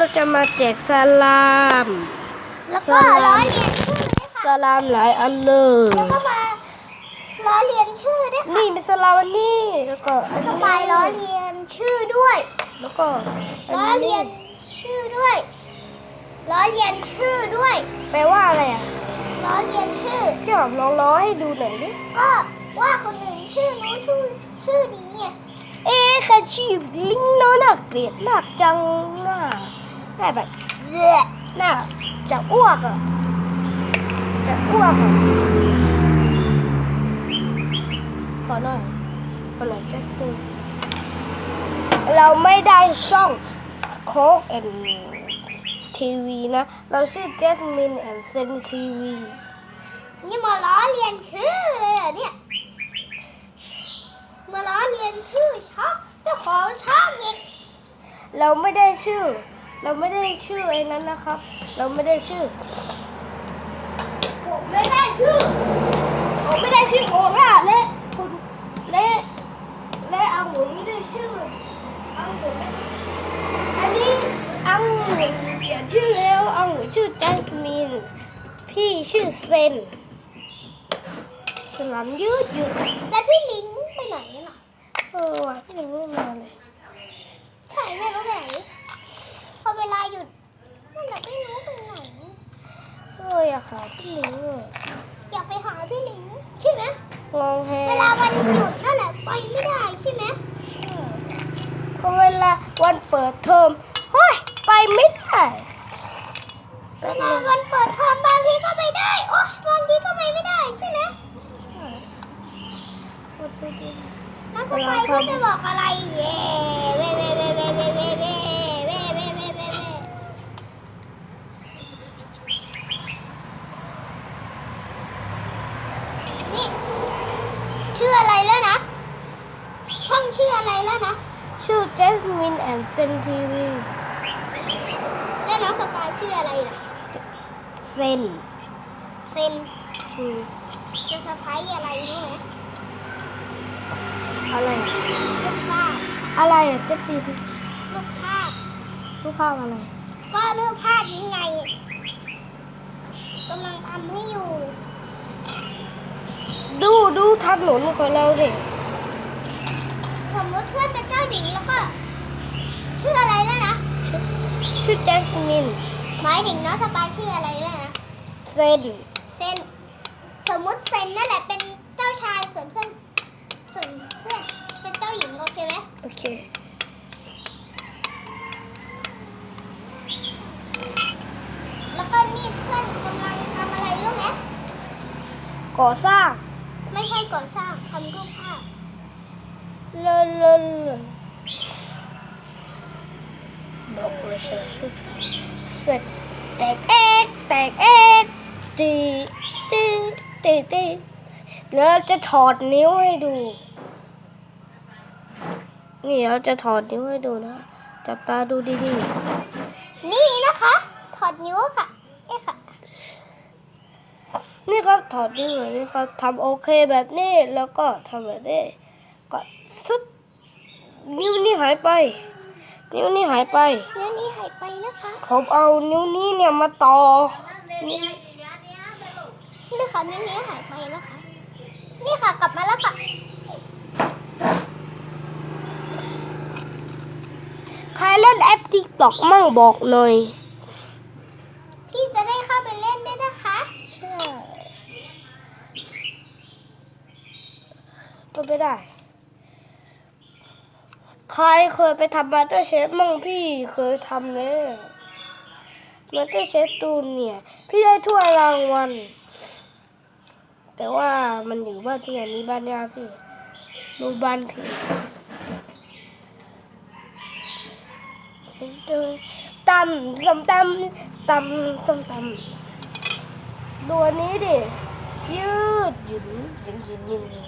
เราจะมาแจกสลามแล้วก็ล้อเลียนชื่อด้วยสค่ะลามหลายอันเลย แล้วก็มาล้อเลียนชื่อด้วยค่ะนี่เป็นสลามอันนี้แล้วก็อันสนี้ปายล้อเลียนชื่อด้วยแล้วก็อันล้อเลีนี้ยนชื่อด้วยล้อเลียนชื่อด้วยแปลว่าอะไรอะล้อเลียนชื่อที่แบบลองล้อให้ดูหน่อยดิก็ว่าคนอื่นชื่อนู้นชื่อชื่อนี้ไงเอ๊ะแค่ชีพลิงเนาะน่าเกลียดมากจังน่า น่าแบบเย้น่าจะอ้วกอะจะอ้วกอะขอหน่อยขอหน่อยจะดูเราไม่ได้ช่องโคกแอนทีวีนะ เราชื่อเจสมินแอนเซนทีวีนี่มาล้อเลียนชื่อเลยเหรอเนี่ยมาล้อเลียนชื่อช่องเจ้าของช่องอีกเราไม่ได้ชื่อ เราไม่ได้ชื่อไอ้นั้นนะครับ เราไม่ได้ชื่อ ผมไม่ได้ชื่อ ผมไม่ได้ชื่อโคราชและคุณและและอังุ่นไม่ได้ชื่ออังุ่นอันนี้อังุ่นเปลี่ยนชื่อแล้วอังุ่นชื่อจัสมิน พี่ชื่อเซนสลัมยืดยืดแล้วพี่ลิงไปไหนน่ะ เออว่ะพี่ยังไม่มาเลย ใช่ไม่รู้ไปไหน พอเวลาหยุดนั่นแหละไม่รู้ไปไหน เอออยากหาพี่ลิงอะ อยากไปหาพี่ลิงใช่ไหม งองแฮ เวลาวันหยุดนั่นแหละไปไม่ได้ใช่ไหม ก็เวลาวันเปิดเทอมเฮ้ยไปไม่ได้เวลาวันเปิดเทอมบางทีก็ไปได้โอ้บางทีก็ไปไม่ได้ใช่ไหมน้องสไปเขาจะบอกอะไรเว่ แล้วน้องสปายชื่ออะไรล่ะเซนเซนอืมจะสไปอะไรรู้ไหมอะไรลูกภาพอะไรอะเจ๊ปีนลูกภาพรูปภาพอะไร ก็รูปภาพนี้ไงกำลังทำให้อยู่ ดูดูถนนของเราดิ สมมติเพื่อนเป็นเจ้าหญิงแล้วก็ ชื่ออะไรแล้วนะ ชื่อเจสมิน หมายถึงน้องสปายชื่ออะไรแล้วนะ เซน เซน สมมุติเซนนั่นแหละเป็นเจ้าชายส่วนเพื่อนส่วนเพื่อนเป็นเจ้าหญิงโอเคไหมโอเค แล้วก็นี่เพื่อนกำลังทำอะไรรู้ไหมก่อสร้าง ไม่ใช่ก่อสร้างทำรูปภาพเลนเล นบอกเลยชื่อเสร็จแตกเอกแตกเอกตีตีตีตีแล้วจะถอดนิ้วให้ดู นี่เราจะถอดนิ้วให้ดูนะ จับตาดูดีนี่นะคะ ถอดนิ้วค่ะเอ๊ะค่ะๆนี่ครับถอดนิ้วแบบนี้ครับทำโอเคแบบนี้แล้วก็ทำแบบนี้ก็ซึดนิ้วนี้หายไป นิ้วนี้หายไป นิ้วนี้หายไปนะคะผมเอานิ้วนี้เนี่ยมาต่อนี่นี่ค่ะนิ้วนี้หายไปนะคะนี่ค่ะกลับมาแล้วค่ะ ใครเล่นแอปทิกตอกมั่งบอกหน่อย พี่จะได้เข้าไปเล่นด้วยนะคะ ใช่ก็ไม่ได้ ใครเคยไปทำมาสเตอร์เชฟมั่งพี่เคยทำเลยมาสเตอร์เชฟตูนเนี่ย พี่ได้ถ้วยรางวัลแต่ว่ามันอยู่บ้านพี่อันนี้บ้านยาพี่ดูบ้านพี่ตำส้มตำตำสมตำดูอันนี้ดิยืดหยุ่นหยุ่นหยุ่นหยุ่นหยุ่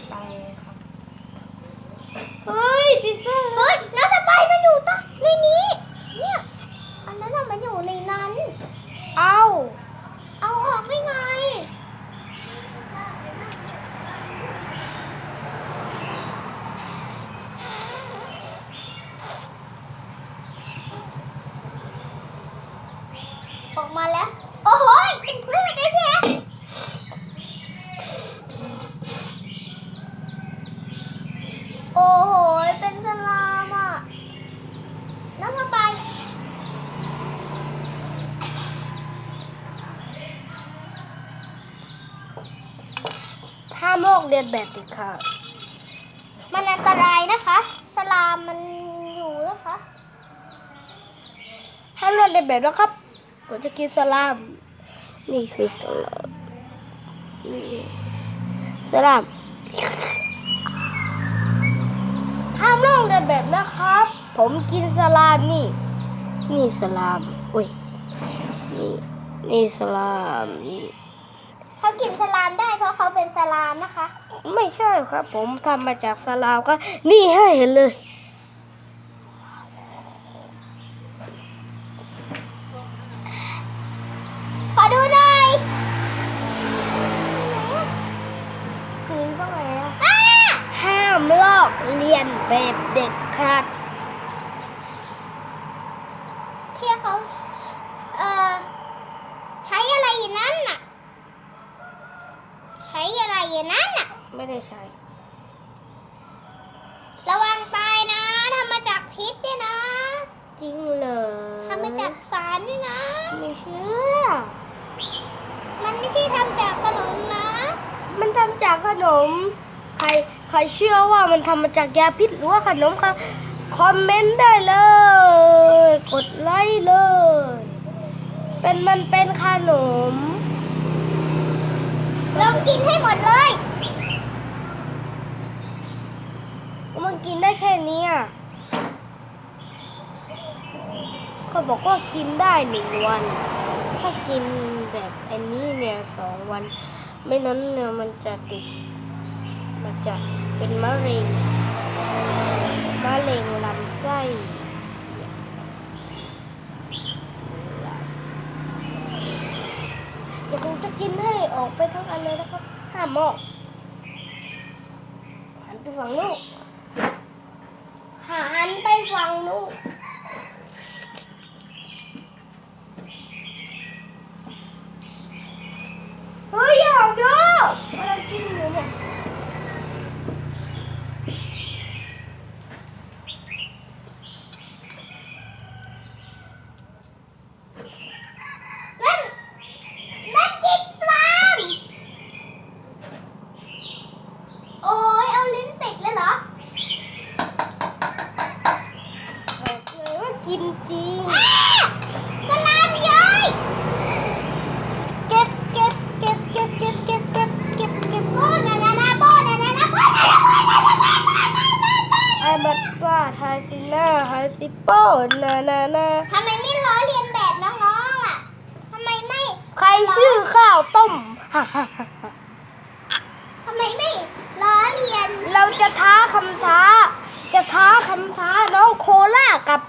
นไป เฮ้ยติดเส้เฮ้ยน้าสไปมันอยู่ตรงในนี้ เนี่ยอันนั้นอะมันอยู่ในนั้น เอาเอาออกได้ไงออกมาแล้วามโลกเรียนแบบเด็ดขาดมันอันตรายนะคะ สลามมันอยู่นะคะห้ามโลกเรียนแบบนะครับผมจะกินสลาม นี่คือสลามนี่สลามห้ามโลกเรียนแบบนะครับ ผมกินสลามนี่ นี่สลามอุ้ยนี่นี่สลามเขากินสลามได้เพราะเขาเป็นส ไม่ใช่ครับ ผมทำมาจากสลามก็นี่ให้เห็นเลย ขอดูหน่อยคือว่าไงอะอ้าห้ามลอกเรียนแบบเด็กขาดที่เขาเอ่อใช้อะไรอยู่นั่นน่ะ ใช้อะไรอยู่นั่นน่ะ ไม่ได้ใช้ ระวังตายนะทำมาจากพิษเนี่ยนะจริงเหรอทำมาจากสารนี่นะ ไม่เชื่อ มันไม่ใช่ทำจากขนมนะ มันทำจากขนม ใครใครเชื่อว่ามันทำมาจากยาพิษหรือว่าขนมครับคอมเมนต์ได้เลย กดไลค์เลย เป็นมันเป็นขนมลองกินให้หมดเลย มันกินได้แค่นี้ยเขาบอกว่ากินได้หนึ่งวัน ถ้ากินแบบอันนี้เนี่ยสองวัน ไม่นั้นเนี่ยมันจะติด มันจะเป็นมะเร็ง มะเร็งลำไส้เดี๋ยวผมจะกินให้ออกไปทั้งอันเลยนะครับห้ามมองหันไปฝั่งนู้ หันไปฝั่งนู้น ซิน่าไฮซิโป้นานานาทำไมไม่ล้อเลียนแบบน้องๆอะทำไมไม่ใครชื่อข้าวต้มฮ่าฮ่าฮ่าฮ่าทำไมไม่ล้อเลียนเราจะท้าคำท้า จะท้าคำท้าน้องโคล่ากับ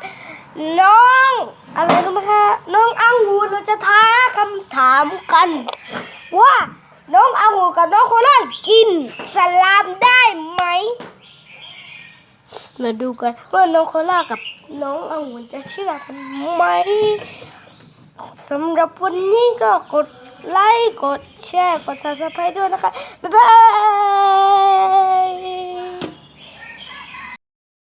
น้องอะไรรู้ไหมคะน้องอังหูเราจะท้าคำถามกัน ว่าน้องอังหูกับน้องโคล่ากินสลามได้ไหม มาดูกันว่าน้องโคล่ากับน้องอังวนจะเชื่อกันไหมสำหรับวันนี้ก็กดไลค์ กดแชร์ กดซับสไครต์ด้วยนะคะ บ๊ายบาย